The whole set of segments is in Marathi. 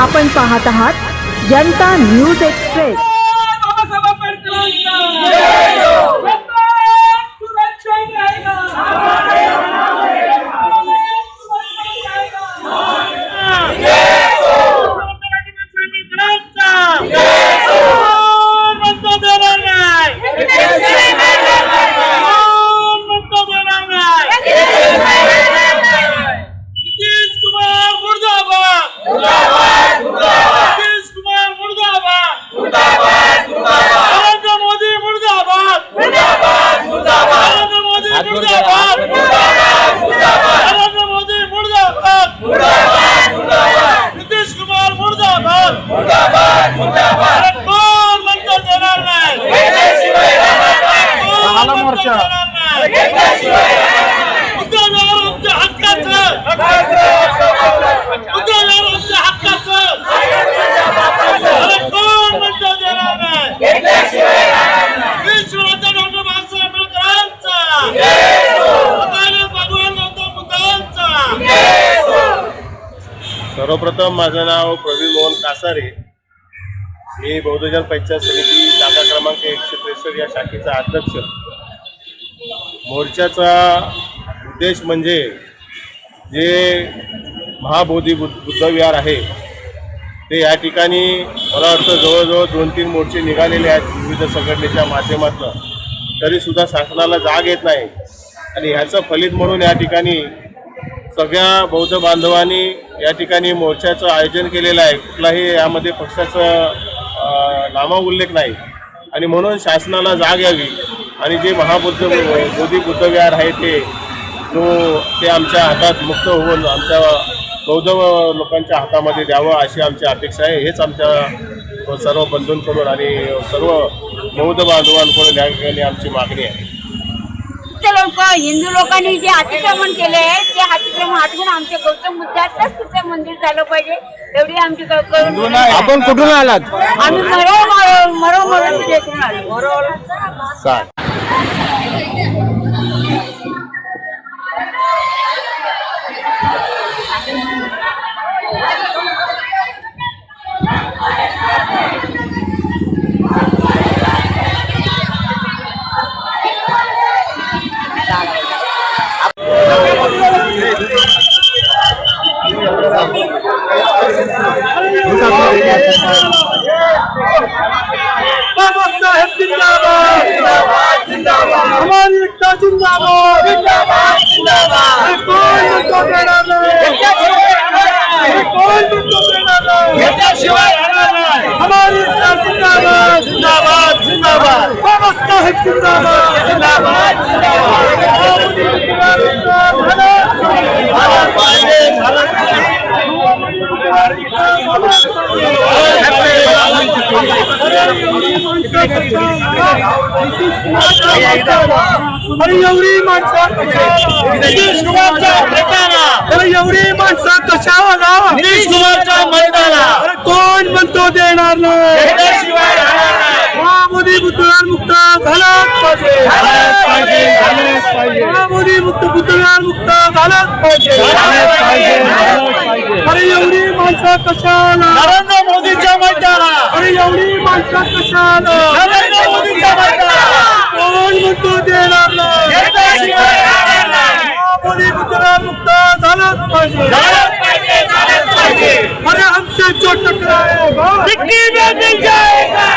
आपण पाहत आहात जनता न्यूज एक्सप्रेस बाबासाहेब आंबेडकरांचा सुरक्षा जाएगा म्हणतो देणार नाही म्हणतो देणार नाही नितीश कुमार मुर्दाबाद नितीश कुमार मुर्दाबाद नरेंद्र मोदी मुर्दाबाद नरेंद्र मोदी मुर्दाबाद नरेंद्र मोदी मुर्दाबाद नितीश कुमार मुर्दाबाद अरे कोण म्हणतो देणार नाही कोण म्हणतो देणार नाही उद्योगावर आमच्या हक्काचं उद्योगावर आमच्या हक्काचं अरे कोण म्हणतो देणार नाही विश्वनाथ डॉक्टर बाबासाहेब आंबेडकरांचा अकाली भगवान गौतम बुद्धांचा सर्वप्रथम माझं नाव प्रवीण मोहन कासारे. मी बौद्धजन पंचायत समिती शाखा क्रमांक एकशे त्रेसष्ट या शाखेचा अध्यक्ष. मोर्चाचा उद्देश म्हणजे जे महाबोधी बुद्ध बुद्धविहार आहे ते या ठिकाणी मला वाटतं जवळजवळ दोन तीन मोर्चे निघालेले आहेत विविध संघटनेच्या माध्यमातून. तरीसुद्धा शासनाला जाग येत नाही. आणि ह्याचं फलित म्हणून या ठिकाणी सगळ्या बौद्ध बांधवांनी या ठिकाणी मोर्चाचं आयोजन केलेलं आहे. कुठलाही यामध्ये पक्षाचं नामा उल्लेख नाही. आणि म्हणून शासनाला जाग यावी. आणि जे महाबुद्ध बोधी बुद्धविहार आहे ते जो ते आमच्या हातात मुक्त होऊन आमच्या बौद्ध लोकांच्या हातामध्ये द्यावं अशी आमची अपेक्षा आहे. हेच आमच्या सर्व बंधूंकडून आणि सर्व बौद्ध बांधवांकडून या ठिकाणी आमची मागणी आहे. लोक हिंदू लोकांनी जे अतिक्रमण केले आहे ते अतिक्रमण हटवून आमच्या गौतम बुद्धाचंच तिथे मंदिर झालं पाहिजे. एवढी आमची क- करून आपण कुठून आलात? आम्ही मरो मरो मरो मरो तिकडून आलो. काय एवढी माणसं नितीश कुमारच्या एवढी माणसं कशाला नितीश कुमारच्या मैदाना कोण म्हणतो देणार नाही. महामोदी बुद्धविहार मुक्त झालाच पाहिजे. महामोदी मुक्त मुक्त झालाच पाहिजे. अरे एवढी माणसं कशाला? नरेंद्र मोदीच्या मैदाना अरे एवढी माणसं कशाला? नरेंद्र मोदीच्या मैदाना कोण म्हणतो देणार नाही? महामोदी बुद्धविहार मुक्त झालाच पाहिजे. अरे हमसे जो टकराएगा मिट्टी में मिल जाएगा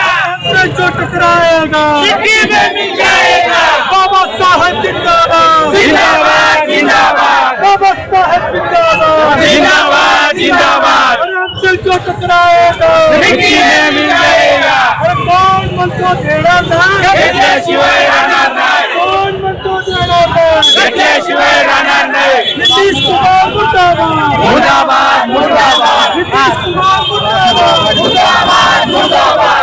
जो टकराएगा मिट्टी में मिल जाएगा बाबा साहेब जिंदाबाद. जिंदाबाद जिंदाबाद. बाबा साहेब जिंदाबाद. जिंदाबाद जिंदाबाद. हमसे जो टकराएगा मिट्टी में मिल जाएगा अरे कौन म्हणतो देणार नाही? शिवाय राहणार नाही. कोण म्हणतो देणार नाही? शिवाय राहणार नाही. नितीश कुमार मुर्दाबाद. मुर्दाबाद मुर्दाबाद. नितीश कुमार मुर्दाबाद. मुर्दाबाद मुर्दाबाद.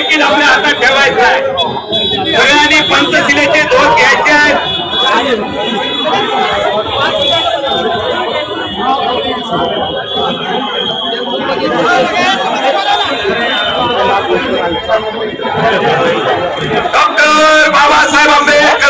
देखील आपल्या हातात ठेवायचं आहे. सगळ्यांनी पंचशिलेचे दोष घ्यायचे आहेत. डॉक्टर बाबासाहेब आंबेडकर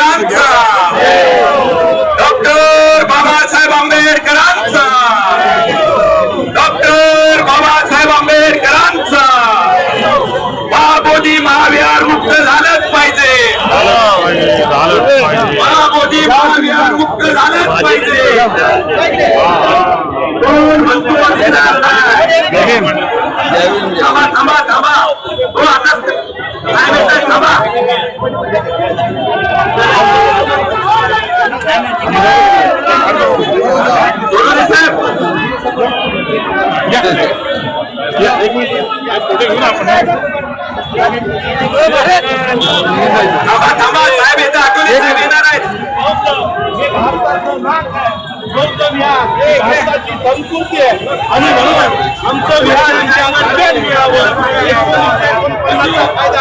थांबा साहेब येतात आठवले साहेब येणार आहेत उपक्रम या भारताची संस्कृती आहे. आणि म्हणून आमचं विहारांच्या अभ्यास मिळावं एकोणीसशे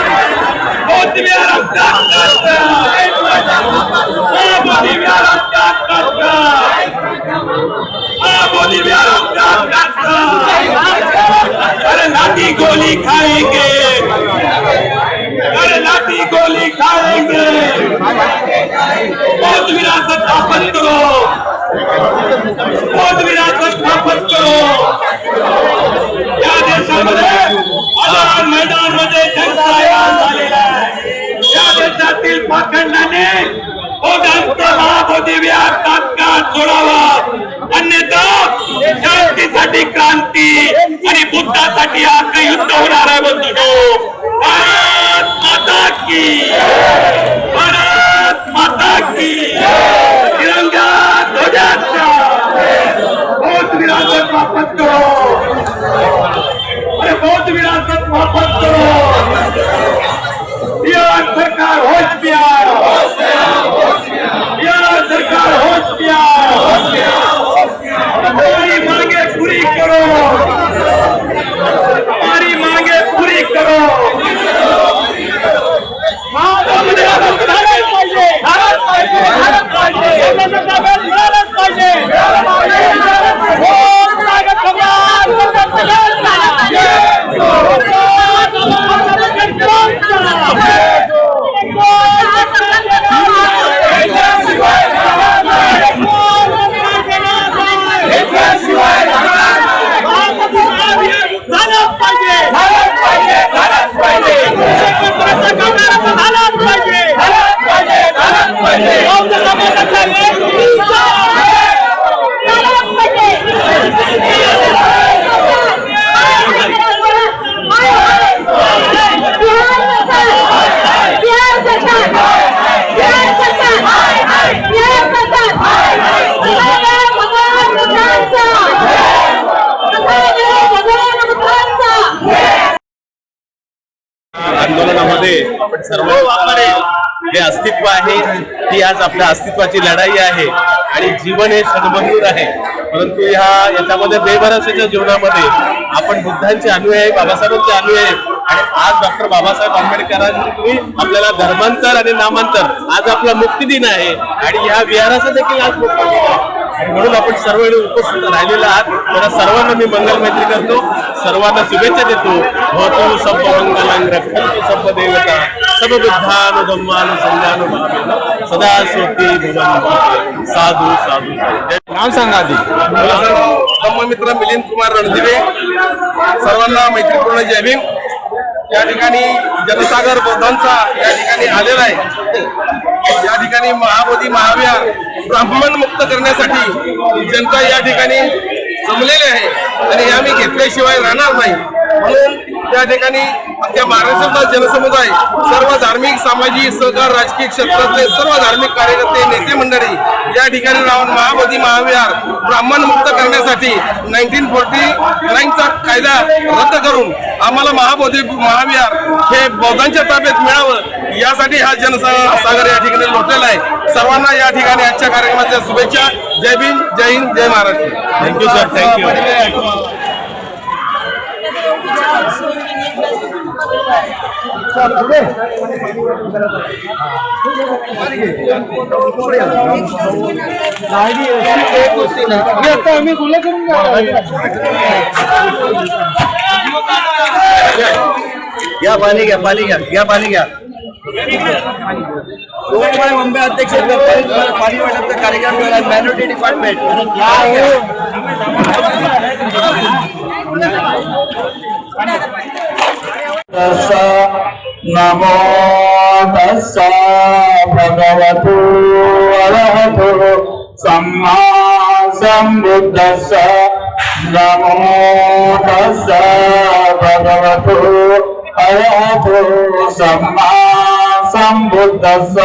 लाठी गोली खाएंगे अरे लाठी गोली खाएंगे बहुत विरासत स्थापन करो बहुत विरासत स्थापन पाखंडाने तात्काळ सोडावा. अन्यथा शांतीसाठी क्रांती आणि बुद्धासाठी आत्मयुद्ध होणार आहे बंधू भारत माता की. सर्व वापरे. जे अस्तित्व आहे ही आज आपल्या अस्तित्वाची लढाई आहे. आणि जीवन हे क्षणभंगूर आहे. परंतु ह्या याच्यामध्ये बेभरसेच्या जीवनामध्ये आपण बुद्धांचे अनुयायी बाबासाहेबांचे अनुयायी आणि आज डॉक्टर बाबासाहेब आंबेडकरांनी आपल्याला धर्मांतर आणि नामांतर आज आपला मुक्ती दिन आहे. आणि ह्या विहाराचा देखील आज मुक्ती दिन आहे. म्हणून आपण सर्व उपस्थित राहिलेला आहात. त्याला सर्वांना मी मंगल मैत्री करतो. सर्वांना शुभेच्छा देतो. भवतो संप मंगलांग रक्षतो देवता सब सदा सोती भुवन साधू साधू नाव सांगा आधी. मित्र मिलिंद कुमार रणदिवे. सर्वांना मैत्रीपूर्ण जय भीम. या ठिकाणी जनसागर बौद्धांचा या ठिकाणी आलेला आहे. या ठिकाणी महाबोधी महाविहार ब्राह्मण मुक्त करण्यासाठी जनता या ठिकाणी जमलेली आहे. आणि या मी घेतल्याशिवाय राहणार नाही. म्हणून त्या ठिकाणी अख्ख्या महाराष्ट्रातला जनसमुदाय सर्व धार्मिक सामाजिक सहकार राजकीय क्षेत्रातले सर्व धार्मिक कार्यकर्ते नेते मंडळी या ठिकाणी राहून महाबोधी महाविहार ब्राह्मण मुक्त करण्यासाठी नाईन्टीन फोर्टी नाईनचा कायदा रद्द करून आम्हाला महाबोधी महाविहार हे बौद्धांच्या ताब्यात मिळावं यासाठी हा जनसागर या ठिकाणी लोटलेला आहे. सर्वांना या ठिकाणी आजच्या कार्यक्रमाच्या शुभेच्छा. जय भीम जय हिंद जय Maharashtra. Thank you sir thank you पाणी घ्या पाणी घ्या घ्या पाणी घ्या गोविंदभाई मुंबई अध्यक्ष पाणी वाटपचा कार्यक्रम ठेवला मॅन्युटी डिपार्टमेंट। नमो तस्स भगवतो अरहतो सम्मा सम्बुद्धस्स नमो तस्स भगवतो अरहतो सम्मा सम्बुद्धस्स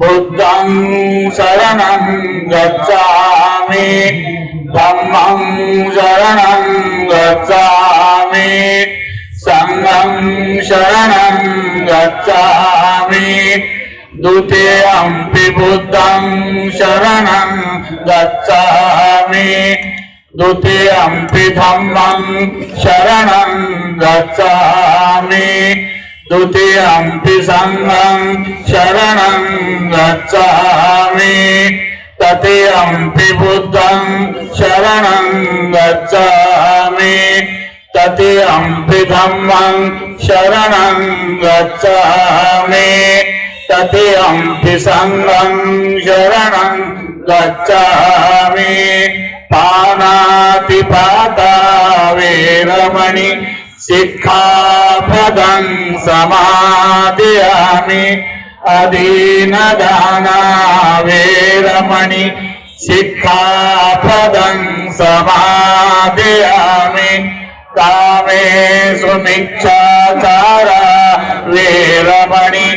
बुद्धं शरणं गच्छामि। धम्मं शरणं गच्छामि। सङ्गं शरणं गच्छामि। द्वितीयम्पि बुद्धं शरणं गच्छामि। द्वितीयम्पि धम्मं शरणं गच्छामि। द्वितीयम्पि सङ्गं शरणं गच्छामि। तृतीयम्पि बुद्धं शरणं गच्छामि। तृतीयम्पि धम्मं शरणं गच्छामि। तृतीयम्पि सङ्गं शरणं गच्छामि। पानातिपाता वेरमणि सिक्खापदं समादयामि। अधीनदाना वेरमणि सिक्खापदं समादयामि। कामेषु मिच्छाचारा वेरमणि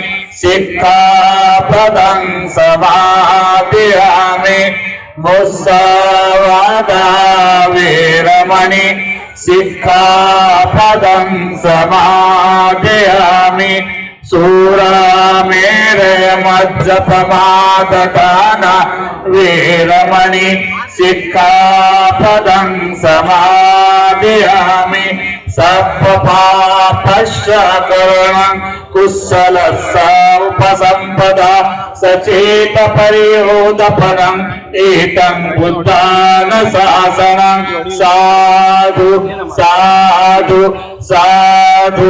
सिक्खापदं समादयामि। मुस्सवादा वेरमणि सिक्खापदं समादयामि। सूरामेरमज्जपमाददान वीरमणि सिक्खापदं समादयामि। सर्वपापश्चकरणं कुशलस्य उपसम्पदा सचेत परिहोदपदम् एतं बुद्धान शासनं साधु साधु साधु।